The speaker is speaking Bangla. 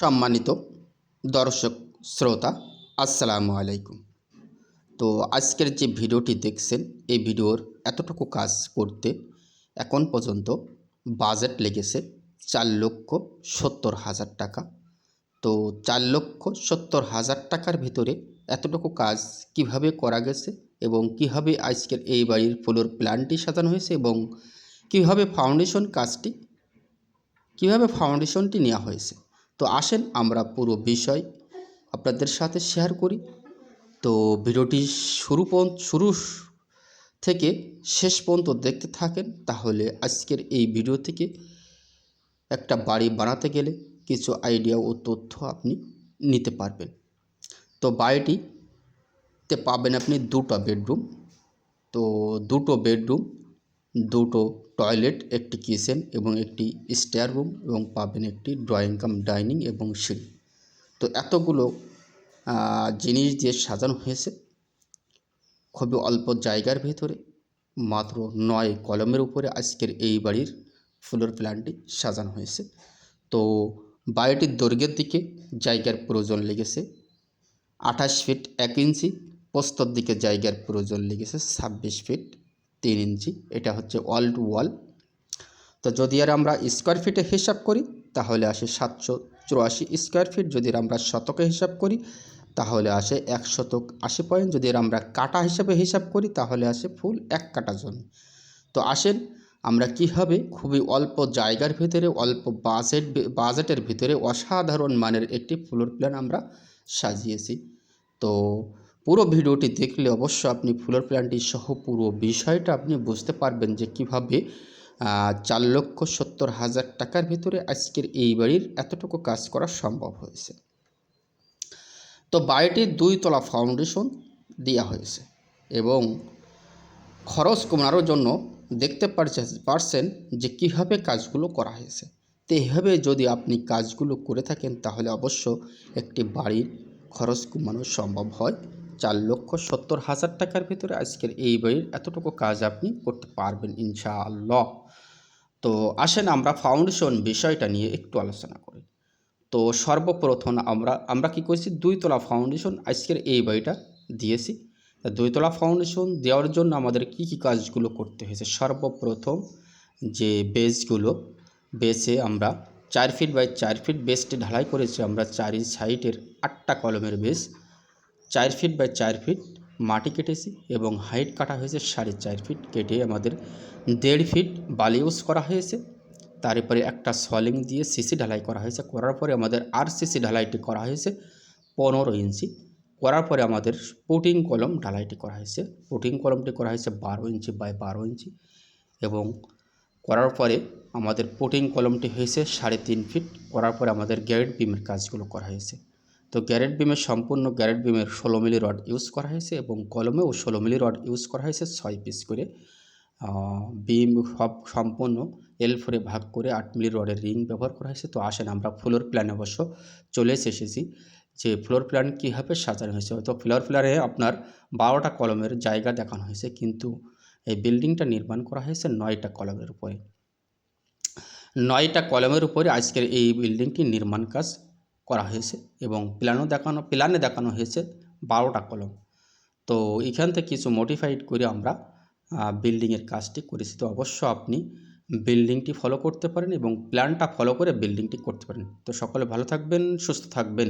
সম্মানিত দর্শক শ্রোতা, আসসালামু আলাইকুম। তো আজকের যে ভিডিওটি দেখছেন, এই ভিডিওর এতটুকু কাজ করতে এখন পর্যন্ত বাজেট লেগেছে চার লক্ষ সত্তর হাজার টাকা। তো চার লক্ষ সত্তর হাজার টাকার ভিতরে এতটুকু কাজ কীভাবে করা গেছে এবং কীভাবে আজকের এই বাড়ির ফ্লোর প্ল্যানটি সাজানো হয়েছে এবং কীভাবে ফাউন্ডেশন কাজটি, কীভাবে ফাউন্ডেশনটি নেওয়া হয়েছে? তো আসেন আমরা পুরো বিষয় আপনাদের সাথে শেয়ার করি। তো ভিডিওটি শুরু শুরু থেকে শেষ পর্যন্ত দেখতে থাকেন, তাহলে আজকের এই ভিডিও থেকে একটা বাড়ি বানাতে গেলে কিছু আইডিয়া ও তথ্য আপনি নিতে পারবেন। তো বাড়িটিতে পাবেন আপনি দুটো বেডরুম তো দুটো বেডরুম দুটো টয়লেট, একটি কিচেন এবং একটি স্টেয়ার রুম এবং পাবেন একটি ড্রয়িং কাম, ডাইনিং এবং সিঁড়ি। তো এতগুলো জিনিস দিয়ে সাজানো হয়েছে। খুবই অল্প জায়গার ভেতরে, মাত্র নয় কলমের উপরে আজকের এই বাড়ির ফ্লোর প্ল্যানটি সাজানো হয়েছে। তো বাড়িটির দৈর্ঘ্যের দিকে জায়গার প্রয়োজন লেগেছে আঠাশ ফিট এক ইঞ্চি, প্রস্তর দিকে জায়গার প্রয়োজন লেগেছে ছাব্বিশ ফিট। তিন ইঞ্চি, এটা হচ্ছে ওয়াল টু ওয়াল। তো যদি আর আমরা স্কোয়ার ফিটে হিসাব করি, তাহলে আসে সাতশো চুরাশি স্কোয়ার ফিট যদি আমরা শতকে হিসাব করি, তাহলে আসে এক শতক আশি পয়েন্ট যদি আমরা কাটা হিসাবে হিসাব করি, তাহলে আসে ফুল এক কাটা জমি। তো আসেন, আমরা কীভাবে খুবই অল্প জায়গার ভিতরে, অল্প বাজেট বাজেটের ভিতরে অসাধারণ মানের একটি ফ্লোর প্ল্যান আমরা সাজিয়েছি। তো পুরো ভিডিওটি দেখলে অবশ্য আপনি ফ্লোর প্ল্যানটি সহ পুরো বিষয়টা আপনি বুঝতে পারবেন যে কীভাবে চার লক্ষ সত্তর হাজার টাকার ভিতরে আজকের এই বাড়ির এতটুকু কাজ করা সম্ভব হয়েছে। তো বাড়িটির দুই তলা ফাউন্ডেশন দেওয়া হয়েছে এবং খরচ কমানোর জন্য দেখতে পারছে, পারছেন যে কীভাবে কাজগুলো করা হয়েছে। তো এইভাবে যদি আপনি কাজগুলো করে থাকেন তাহলে অবশ্য একটি বাড়ির খরচ কমানো সম্ভব হয়। চার লক্ষ সত্তর হাজার টাকার ভিতরে আজকের এই বাড়ির এতটুকু কাজ আপনি করতে পারবেন ইনশাআল্লাহ। তো আসেন আমরা ফাউন্ডেশন বিষয়টা নিয়ে একটু আলোচনা করি। তো সর্বপ্রথম আমরা আমরা কি করেছি? দুইতলা ফাউন্ডেশন আজকের এই বাড়িটা দিয়েছি। দুইতলা ফাউন্ডেশন দেওয়ার জন্য আমাদের কি কি কাজগুলো করতে হয়েছে? সর্বপ্রথম যে বেসগুলো, বেসে আমরা চার ফিট বাই চার ফিট বেসটি ঢালাই করেছি। আমরা চারি সাইডের আটটা কলমের বেস চার ফিট বাই চার ফিট মাটি কেটেছি এবং হাইট কাটা হয়েছে সাড়ে চার ফিট, কেটে আমাদের দেড় ফিট বালি ইউজ করা হয়েছে। তারপরে একটা সলিং দিয়ে সিসি ঢালাই করা হয়েছে। করার পরে আমাদের আর সিসি ঢালাইটি করা হয়েছে পনেরো ইঞ্চি। করার পরে আমাদের পুটিং কলম ঢালাইটি করা হয়েছে। পুটিং কলমটি করা হয়েছে বারো ইঞ্চি বাই বারো ইঞ্চি এবং করার পরে আমাদের পুটিং কলমটি হয়েছে সাড়ে তিন ফিট। করার পরে আমাদের গ্যারেট বিমের কাজগুলো করা হয়েছে। তো গ্যারেট বিমের সম্পূর্ণ গ্যারেট বিমের ষোলো মিলি রড ইউজ করা হয়েছে এবং কলমেও ষোলো মিলি রড ইউজ করা হয়েছে ছয় পিস করে। বিম সব সম্পূর্ণ এল ফোরে ভাগ করে আট মিলি রডের রিং ব্যবহার করা হয়েছে। তো আসেন আমরা ফ্লোর প্ল্যান অবশ্য চলে এসেছি যে ফ্লোর প্ল্যান কীভাবে সাজানো হয়েছে। তো ফ্লোর প্ল্যানে আপনার বারোটা কলমের জায়গা দেখানো হয়েছে, কিন্তু এই বিল্ডিংটা নির্মাণ করা হয়েছে নয়টা কলমের উপরে। নয়টা কলমের উপরে আজকের এই বিল্ডিংটি নির্মাণ কাজ করা হয়েছে এবং প্ল্যানও দেখানো, প্ল্যানে দেখানো হয়েছে বারোটা কলম। তো এখান থেকে কিছু মডিফাইড করে আমরা বিল্ডিংয়ের কাজটি করেছি। তো অবশ্য আপনি বিল্ডিংটি ফলো করতে পারেন এবং প্ল্যানটা ফলো করে বিল্ডিংটি করতে পারেন। তো সকলে ভালো থাকবেন, সুস্থ থাকবেন।